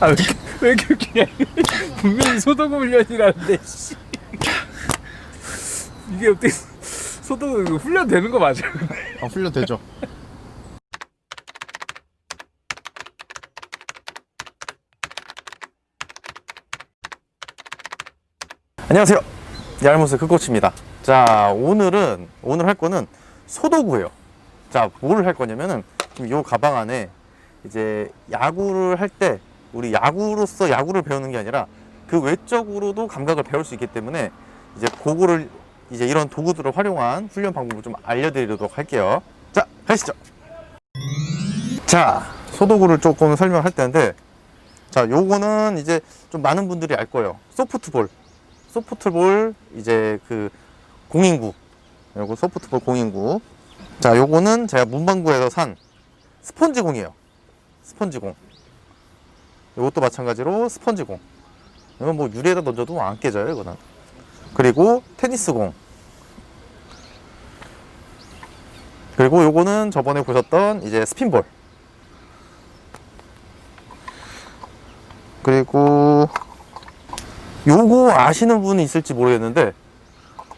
아, 왜 이렇게, 왜 이렇게 웃기냐. 분명히 소도구 훈련이라는데, 씨. 이게 어떻게 소도구 훈련 되는 거 맞아요? 아, 훈련 되죠. 안녕하세요. 얄무스 그코치입니다. 자, 오늘은, 오늘 할 거는 소도구예요. 자, 뭘할 거냐면은, 지금 요 가방 안에 이제 야구를 할 때, 우리 야구로서 야구를 배우는 게 아니라 그 외적으로도 감각을 배울 수 있기 때문에 이제 그거를 이제 이런 도구들을 활용한 훈련 방법을 좀 알려드리도록 할게요. 자, 가시죠. 자, 소도구를 조금 설명할 텐데, 자, 요거는 이제 좀 많은 분들이 알 거예요. 소프트볼. 소프트볼 이제 그 공인구 요거 소프트볼 공인구 자 요거는 제가 문방구에서 산 스펀지공이에요 스펀지공 요것도 마찬가지로 스펀지 공 이건 뭐 유리에다 던져도 안 깨져요 이거는 그리고 테니스 공 그리고 요거는 저번에 보셨던 이제 스핀볼 그리고 요거 아시는 분이 있을지 모르겠는데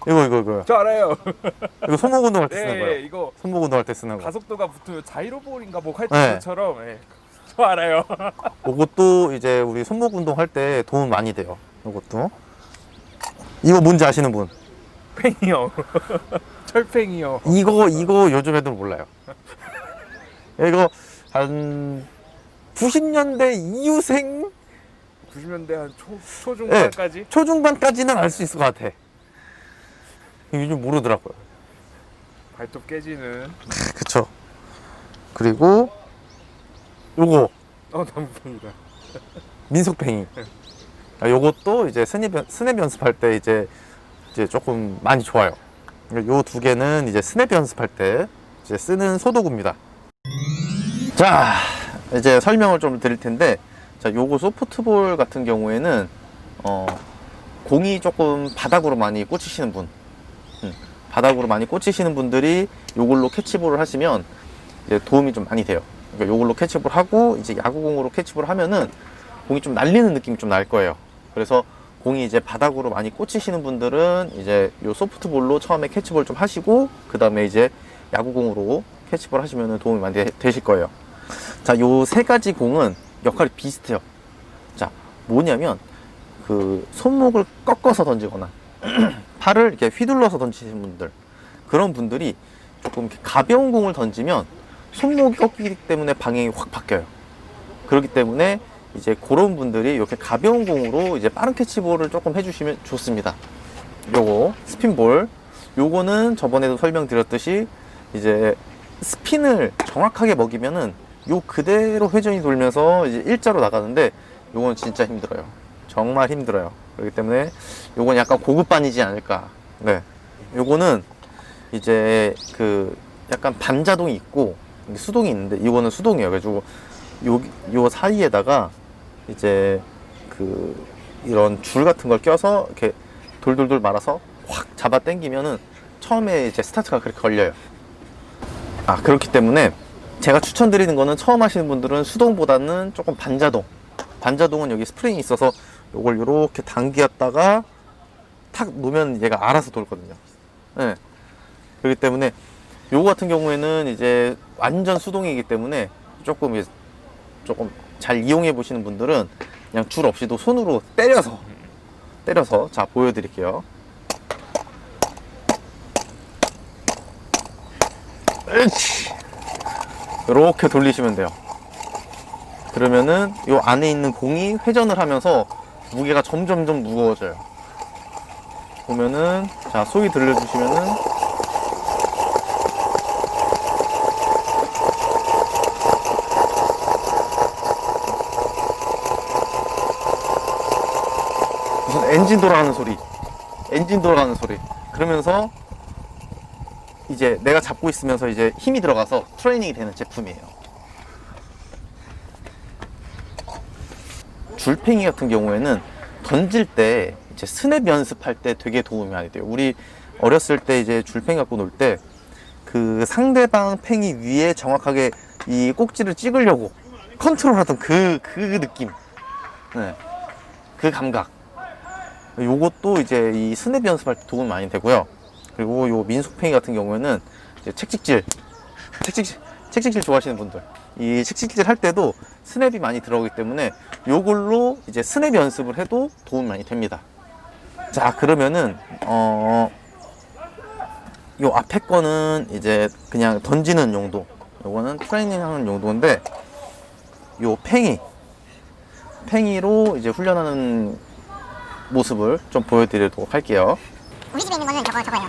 이거 이거 이거 저 알아요. 이거 손목 운동할 때 쓰는 네, 거예요 이거 손목 운동할 때 쓰는 거 가속도가 붙으면 자이로볼인가 뭐할 네. 때처럼. 예. 저 알아요. 요것도 이제 우리 손목 운동할 때 도움 많이 돼요 요것도 이거 뭔지 아시는 분 팽이요. 철팽이요. 이거 이거 요즘 애들 몰라요 이거 한 90년대 이후생 90년대 한 초, 초중반까지. 초중반까지는 알 수 있을 것 같아 요즘 모르더라고요 발톱 깨지는. 그쵸 그리고 요거 어, 나무팽이다. 민속팽이. 아, 요것도 이제 스냅, 연- 스냅 연습할 때 이제, 이제 조금 많이 좋아요. 요 두 개는 이제 스냅 연습할 때 이제 쓰는 소도구입니다. 자, 이제 설명을 좀 드릴 텐데, 자, 요거 소프트볼 같은 경우에는, 어, 공이 조금 바닥으로 많이 꽂히시는 분, 음, 바닥으로 많이 꽂히시는 분들이 요걸로 캐치볼을 하시면 이제 도움이 좀 많이 돼요. 그러니까 요걸로 캐치볼 하고 이제 야구공으로 캐치볼 하면은 공이 좀 날리는 느낌이 좀 날 거예요. 그래서 공이 이제 바닥으로 많이 꽂히시는 분들은 이제 요 소프트볼로 처음에 캐치볼 좀 하시고 그 다음에 이제 야구공으로 캐치볼 하시면 도움이 많이 되- 되실 거예요. 자, 요 세 가지 공은 역할이 비슷해요. 자, 뭐냐면 그 손목을 꺾어서 던지거나 팔을 이렇게 휘둘러서 던지시는 분들 그런 분들이 조금 가벼운 공을 던지면 손목이 꺾이기 때문에 방향이 확 바뀌어요. 그렇기 때문에 이제 그런 분들이 이렇게 가벼운 공으로 이제 빠른 캐치볼을 조금 해주시면 좋습니다. 요거 스핀볼. 요거는 저번에도 설명드렸듯이 이제 스핀을 정확하게 먹이면은 요 그대로 회전이 돌면서 이제 일자로 나가는데 요건 진짜 힘들어요. 정말 힘들어요. 그렇기 때문에 요건 약간 고급반이지 않을까. 네. 요거는 이제 그 약간 반자동이 있고 수동이 있는데 이거는 수동이에요. 그래가지고 요, 요 사이에다가 이제 그 이런 줄 같은 걸 껴서 이렇게 돌돌돌 말아서 확 잡아 당기면은 처음에 이제 스타트가 그렇게 걸려요. 아, 그렇기 때문에 제가 추천드리는 거는 처음 하시는 분들은 수동보다는 조금 반자동. 반자동은 여기 스프링이 있어서 요걸 요렇게 당겼다가 탁 놓으면 얘가 알아서 돌거든요. 네. 그렇기 때문에 요거 같은 경우에는 이제 완전 수동이기 때문에 조금 조금 잘 이용해 보시는 분들은 그냥 줄 없이도 손으로 때려서 때려서 자 보여드릴게요. 으치. 이렇게 돌리시면 돼요. 그러면은 요 안에 있는 공이 회전을 하면서 무게가 점점점 무거워져요. 보면은 자 소리 들려주시면은 엔진 돌아가는 소리. 엔진 돌아가는 소리. 그러면서 이제 내가 잡고 있으면서 이제 힘이 들어가서 트레이닝이 되는 제품이에요. 줄팽이 같은 경우에는 던질 때 이제 스냅 연습할 때 되게 도움이 많이 돼요. 우리 어렸을 때 이제 줄팽이 갖고 놀 때 그 상대방 팽이 위에 정확하게 이 꼭지를 찍으려고 컨트롤 하던 그, 그 느낌. 네. 그 감각. 요것도 이제 이 스냅 연습할 때 도움 많이 되고요. 그리고 요 민속팽이 같은 경우에는 책찍질, 책찍질, 책찍질 좋아하시는 분들. 이 책찍질 할 때도 스냅이 많이 들어오기 때문에 요걸로 이제 스냅 연습을 해도 도움이 많이 됩니다. 자, 그러면은, 어, 요 앞에 거는 이제 그냥 던지는 용도. 요거는 트레이닝 하는 용도인데, 요 팽이. 팽이로 이제 훈련하는 모습을 좀 보여드리도록 할게요. 우리 집에 있는 거는 저거 저거예요.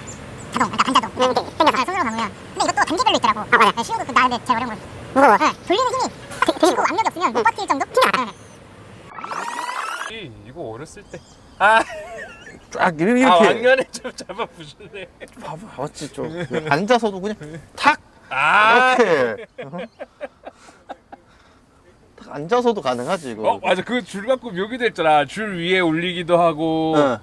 자동, 그러니까 반자동. 네, 이렇게 당겨서 손으로 감으면. 근데 이것도 단계별로 있더라고. 아 맞아. 쉬운 거 나는데 제일 어려운 거. 무거워. 네, 돌리는 힘이 딱 되고 압력이 없으면 못 버틸 정도. 네. 이- 이거 어렸을 때. 아, 쫙 이렇게. 아 왕년에 좀 잡아 부셨네. 봐봐, 맞지? 좀. 앉아서도 그냥 탁! 아, 이렇게. 어? 탁 앉아서도 가능하지, 이거. 어 맞아 그 줄 갖고 묘기도 했잖아. 줄 위에 올리기도 하고. 응.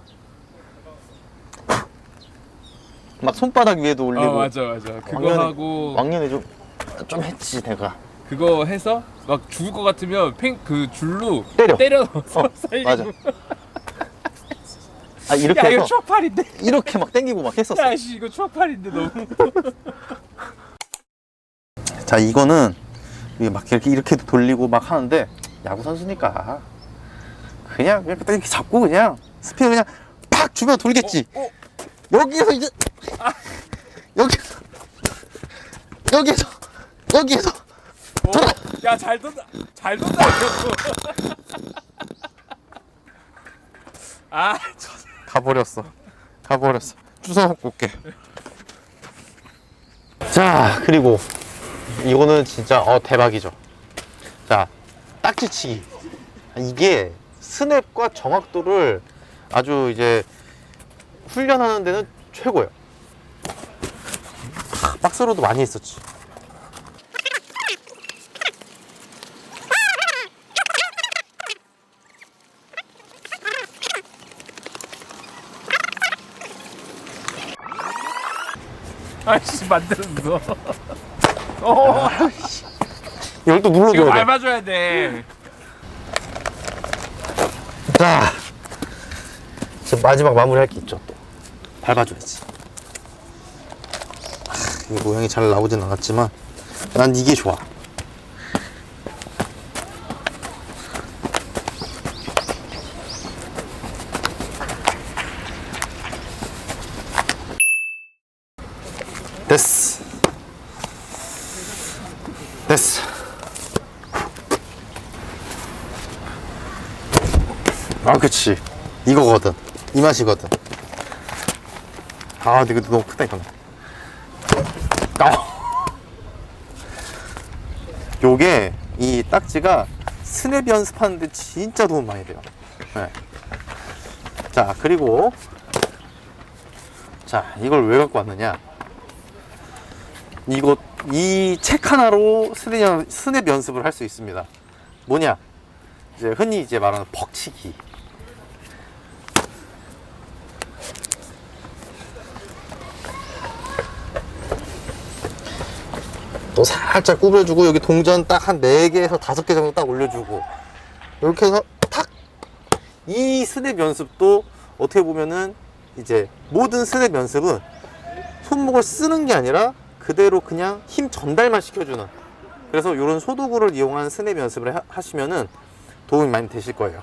막 손바닥 위에도 올리고. 어 맞아 맞아. 그거 왕년에- 하고 왕년에 좀, 좀 했지, 내가. 그거 해서 막 죽을 것 같으면 팽 그 줄로 때려. 때려 넣어서 어, 살리고. 맞아. 아, 이렇게 야 이거 해서 추억팔인데. 이렇게 막 당기고 막 했었어. 야씨 이거 추억팔인데 너무. 자, 이거는 이게 막 이렇게 이렇게도 돌리고 막 하는데 야구 선수니까 그냥 그냥 딱 이렇게 잡고 그냥 스피드 그냥 팍 주면 돌겠지. 어, 어. 여기에서 이제 여기서 여기에서 여기에서 야잘 돈다. 잘 돈다 이거. 아, 저- 가버렸어. 가버렸어. 주워 먹고 올게. 자, 그리고 이거는 진짜 어 대박이죠. 자, 딱지치기. 이게 스냅과 정확도를 아주 이제 훈련하는 데는 최고예요. 하, 박스로도 많이 했었지. 아씨 만들었어. 어, 이걸 또 이거 눌러줘야 돼. 밟아줘야 돼. 자, 지금 마지막 마무리할 게 있죠. 또 밟아줘야지. 하, 이 모양이 잘 나오진 않았지만 난 이게 좋아. 됐어. 됐어. 아, 그치. 이거거든. 이 맛이거든. 아, 이거 너무 크다, 이거는. 아. 요게, 이 딱지가 스냅 연습하는데 진짜 도움 많이 돼요. 네. 자, 그리고, 자, 이걸 왜 갖고 왔느냐. 이거, 이 책 하나로 스냅, 연- 스냅 연습을 할 수 있습니다. 뭐냐. 이제 흔히 이제 말하는 벅치기. 또 살짝 꾸며주고 여기 동전 딱 한 4개에서 5개 정도 딱 올려주고 이렇게 해서 탁! 이 스냅 연습도 어떻게 보면은 이제 모든 스냅 연습은 손목을 쓰는 게 아니라 그대로 그냥 힘 전달만 시켜주는 그래서 이런 소도구를 이용한 스냅 연습을 하- 하시면은 도움이 많이 되실 거예요.